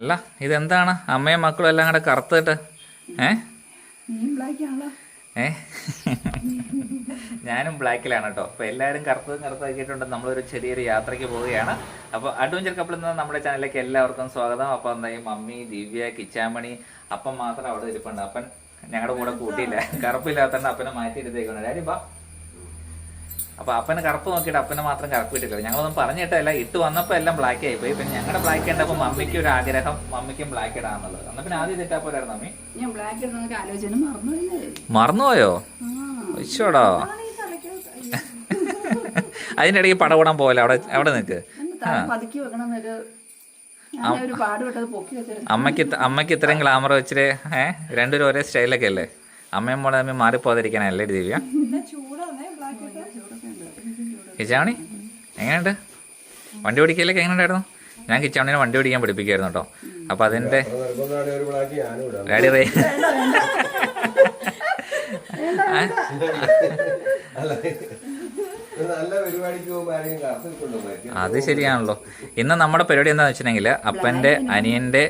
അല്ല ഇതെന്താണ്? അമ്മയും മക്കളും എല്ലാം കൂടെ കറുത്തിട്ട് ഏ? ഏ? ഞാനും ബ്ലാക്കിലാണ് കേട്ടോ. അപ്പോൾ എല്ലാവരും കറുത്തതും കറുത്താക്കിയിട്ടുണ്ട്. നമ്മളൊരു ചെറിയൊരു യാത്രയ്ക്ക് പോവുകയാണ്. അപ്പോൾ അഡ്വഞ്ചർ കപ്പിൾ നിന്ന് നമ്മുടെ ചാനലിലേക്ക് എല്ലാവർക്കും സ്വാഗതം. അപ്പോൾ എന്താ ഈ മമ്മി ദിവ്യ കിച്ചാമണി അപ്പം മാത്രം അവിടെ ഇരിപ്പുണ്ട്. അപ്പൻ ഞങ്ങളുടെ കൂടെ കൂട്ടിയില്ല. കറുപ്പില്ലാത്തതുകൊണ്ട് അപ്പനെ മാറ്റിയിരുത്തേക്കാണ് ഡാഡി ബാ അപ്പൊ അപ്പന് കറുപ്പ് നോക്കിയിട്ട് അപ്പനെ മാത്രം കറുപ്പ് ഇട്ടില്ല ഞങ്ങളൊന്നും പറഞ്ഞിട്ടല്ല ഇട്ട് വന്നപ്പോ എല്ലാം ബ്ലാക്ക് ആയി പോയി. പിന്നെ ഞങ്ങളുടെ ബ്ലാക്ക് കണ്ടപ്പോൾ മമ്മിക്ക് ഒരു ആഗ്രഹം. മമ്മിക്കും ബ്ലാക്ക് ഇടാന്നുള്ളത് എന്നാ പിന്നെ ആദ്യം തെറ്റാ പോരായിരുന്നു മമ്മി. ഞാൻ ബ്ലാക്ക് ഇടുന്നൊക്കെ ആലോചന മറന്നുപോയോ? ഇച്ചോടോ അതിനിടയ്ക്ക് പടപടം പോലെ അവിടെ അവിടെ നിൽക്ക് അമ്മയ്ക്ക് അമ്മയ്ക്ക് അമ്മയ്ക്ക് അമ്മയ്ക്ക് ഇത്രയും ഗ്ലാമർ വെച്ചിട്ട് ഏഹ് രണ്ടുപേരും ഒരേ സ്റ്റൈലൊക്കെ അല്ലേ? അമ്മയും മോളെ തമ്മിൽ മാറിപ്പോതിരിക്കാനല്ലേ ദിവ്യ? കിച്ചാമണി എങ്ങനെയുണ്ട്? വണ്ടി ഓടിക്കലൊക്കെ എങ്ങനെയുണ്ടായിരുന്നു? ഞാൻ കിച്ചാമണിനെ വണ്ടി ഓടിക്കാൻ പഠിപ്പിക്കായിരുന്നു കേട്ടോ. അപ്പൊ അതിന്റെ ഗാഡി റേ അത് ശരിയാണല്ലോ. ഇന്ന് നമ്മുടെ പരിപാടി എന്താണെന്ന് വെച്ചിട്ടുണ്ടെങ്കിൽ അപ്പന്റെ അനിയന്റെ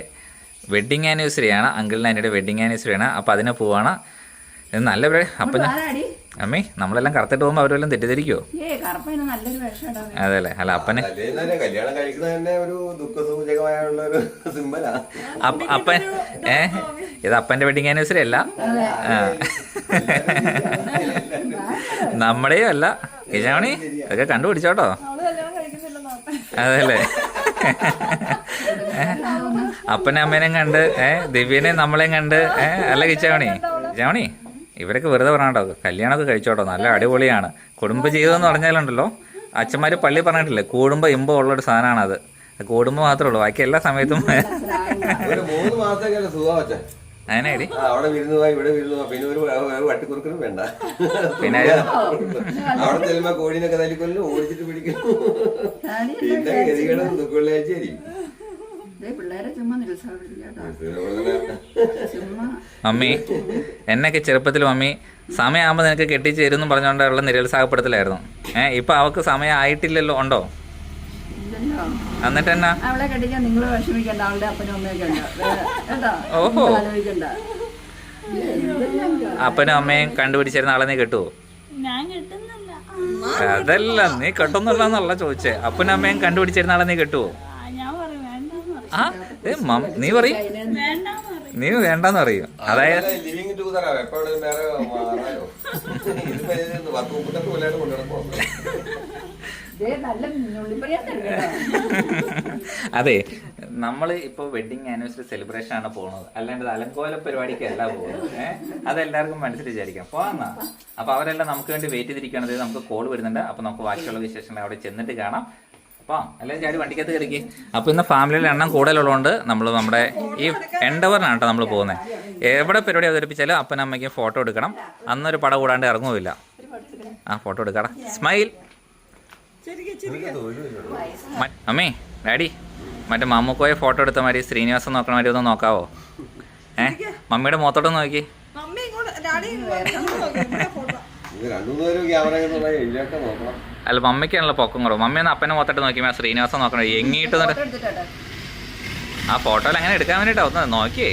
വെഡിങ് ആനിവേഴ്സറി ആണ് അങ്കിളിന്റെ അനിയുടെ വെഡിങ് ആനിവേഴ്സറി ആണ്. അപ്പോൾ അതിനെ പോവാണ്. ഇത് നല്ല അപ്പം ഞാൻ അമ്മേ നമ്മളെല്ലാം കറുത്തിട്ട് പോകുമ്പോൾ അവരെല്ലാം തെറ്റിദ്ധരിക്കുമോ അതെല്ലേ അല്ലേ അപ്പനെ അപ്പൻ ഏ? ഇത് അപ്പന്റെ വെഡിങ് ആനിവേഴ്സറി അല്ല. നമ്മുടെയും അല്ല. കിജാമണി ഇതൊക്കെ കണ്ടുപിടിച്ചോട്ടോ. അതല്ലേ അപ്പനെ അമ്മേനെയും കണ്ട് ഏഹ് ദിവ്യനെയും നമ്മളെയും കണ്ട് ഏഹ് അല്ല കിച്ചാമണി കിച്ചാമണി ഇവരൊക്കെ വെറുതെ പറഞ്ഞാട്ടോ കല്യാണമൊക്കെ കഴിച്ചോട്ടോ നല്ല അടിപൊളിയാണ്. കുടുംബജീവിതം എന്ന് പറഞ്ഞാലുണ്ടല്ലോ. അച്ഛന്മാർ പള്ളി പറഞ്ഞിട്ടില്ലേ കൂടുമ്പോ ഇമ്പം ഉള്ളൊരു സാധനമാണ് അത് കൂടുമ്പോ മാത്രമേ ഉള്ളൂ ബാക്കി എല്ലാ സമയത്തും അങ്ങനെ അവിടെ കോഴിനൊക്കെ തല്ലിക്കൊല്ലും ഓടിച്ചിട്ട് പിടിക്കും. പിന്നെ മമ്മി എന്നൊക്കെ ചെറുപ്പത്തിൽ മമ്മി സമയമാകുമ്പോൾ നിനക്ക് കെട്ടിച്ചേരുന്നു പറഞ്ഞുകൊണ്ടുള്ള നിരുത്സാഹപ്പെടുത്തലായിരുന്നു. ഏ ഇപ്പൊ അവക്ക് സമയം ആയിട്ടില്ലല്ലോ ഉണ്ടോ? എന്നിട്ട് എന്നാ അവളെ കെട്ടിക്കാൻ നിങ്ങൾ വിഷമിക്കണ്ട അവളുടെ അപ്പനും അമ്മയൊക്കെ ഓഹോ. അപ്പനും അമ്മയും കണ്ടുപിടിച്ചിരുന്ന ആളെ നീ കെട്ടുവോ? ഞാൻ കിട്ടുന്നില്ല. അതല്ല നീ കെട്ടുന്നില്ലെന്നല്ല ചോദിച്ചേ. അപ്പനും അമ്മയും കണ്ടുപിടിച്ചിരുന്ന ആളെ നീ കെട്ടുവോ? ആ, ഏ മം നീ പറയും. നീ വേണ്ടെന്ന് പറയും. അതായത് ലിവിങ് ടുഗദറാ എപ്പോഴും വേറെ മാറാലോ. ഇതിപ്പോ ഇത് പത്ത് മുപ്പത്തെട്ട് കൊല്ലായിട്ട് കൊണ്ടുനടക്കുമോ ദേ നല്ല അതെ നമ്മൾ ഇപ്പോൾ വെഡിങ് ആനിവേഴ്സറി സെലിബ്രേഷൻ ആണ് പോകുന്നത് അല്ലാണ്ട് അലങ്കോല പരിപാടിക്കല്ല പോകുന്നത് ഏഹ് അതെല്ലാവർക്കും മനസ്സിൽ വിചാരിക്കാം. പോവാന്നാ അപ്പൊ അവരെല്ലാം നമുക്ക് വേണ്ടി വെയിറ്റ് ചെയ്തിരിക്കുകയാണ്. നമുക്ക് കോൾ വരുന്നുണ്ട്. അപ്പൊ നമുക്ക് ബാക്കിയുള്ള വിശേഷങ്ങൾ അവിടെ ചെന്നിട്ട് കാണാം. അപ്പൊ അല്ലെങ്കിൽ ചാടി വണ്ടിക്കകത്ത് കയറിക്ക്. അപ്പൊ ഇന്ന് ഫാമിലിയിൽ എണ്ണം കൂടുതലുള്ളതുകൊണ്ട് നമ്മൾ നമ്മുടെ ഈ എൻഡവറിനാണ് കേട്ടോ നമ്മൾ പോകുന്നത് എവിടെ പരിപാടി അവതരിപ്പിച്ചാലും അപ്പനും അമ്മയ്ക്കും ഫോട്ടോ എടുക്കണം. അന്നൊരു പടം കൂടാണ്ട് ഇറങ്ങുമില്ല. ആ ഫോട്ടോ എടുക്കടാ. സ്മൈൽ അമ്മി അമ്മേ ഡാഡി മറ്റേ മമ്മൂക്കോയെ ഫോട്ടോ എടുത്ത മാതിരി ശ്രീനിവാസൻ നോക്കണ മാതിരി ഒന്ന് നോക്കാവോ? ഏ മമ്മിയുടെ മുഖത്തോട്ടൊന്ന് നോക്കി. അല്ല മമ്മിക്കാണല്ലോ പൊക്കം കുറവ്. മമ്മി ഒന്ന് അപ്പനെ മൊത്തമായിട്ട് നോക്കി മാ ശ്രീനിവാസം നോക്കണം. എങ്ങിയിട്ട് എടുത്തിട്ടെ ആ ഫോട്ടോയിൽ അങ്ങനെ എടുക്കാൻ വേണ്ടിട്ടാ ഒന്ന് നോക്കിയേ.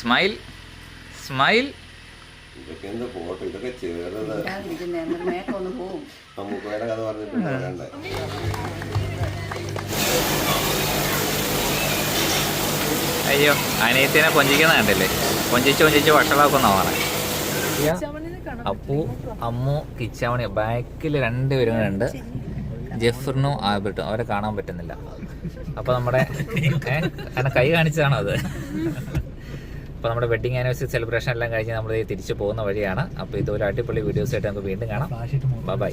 സ്മൈൽ സ്മൈൽ ഇതൊക്കെ എന്ത് ഫോട്ടോ ഇതൊക്കെ ചേർന്നത്. നമുക്ക് വേറെ കഥ പറഞ്ഞിട്ട് അയ്യോ അനിയത്തിനെ കൊഞ്ചിക്കുന്ന കണ്ടില്ലേ? കൊഞ്ചിച്ച് കൊഞ്ചിച്ച് വഷളാക്കുന്ന പറഞ്ഞേ അപ്പു അമ്മു കിച്ചാമണി ബാക്കിൽ രണ്ടുപേരും ഉണ്ട്. ജെഫറിനും ആൽബർട്ടും. അവരെ കാണാൻ പറ്റുന്നില്ല. അപ്പൊ നമ്മുടെ ഏ, കൈ കാണിച്ചതാണോ അത്? അപ്പൊ നമ്മുടെ വെഡിങ് ആനിവേഴ്സറി സെലിബ്രേഷൻ എല്ലാം കഴിഞ്ഞ് നമ്മൾ തിരിച്ചു പോകുന്ന വഴിയാണ്. അപ്പൊ ഇതൊരു അടിപൊളി വീഡിയോസ് ആയിട്ട് നമുക്ക് വീണ്ടും കാണാം. ബൈ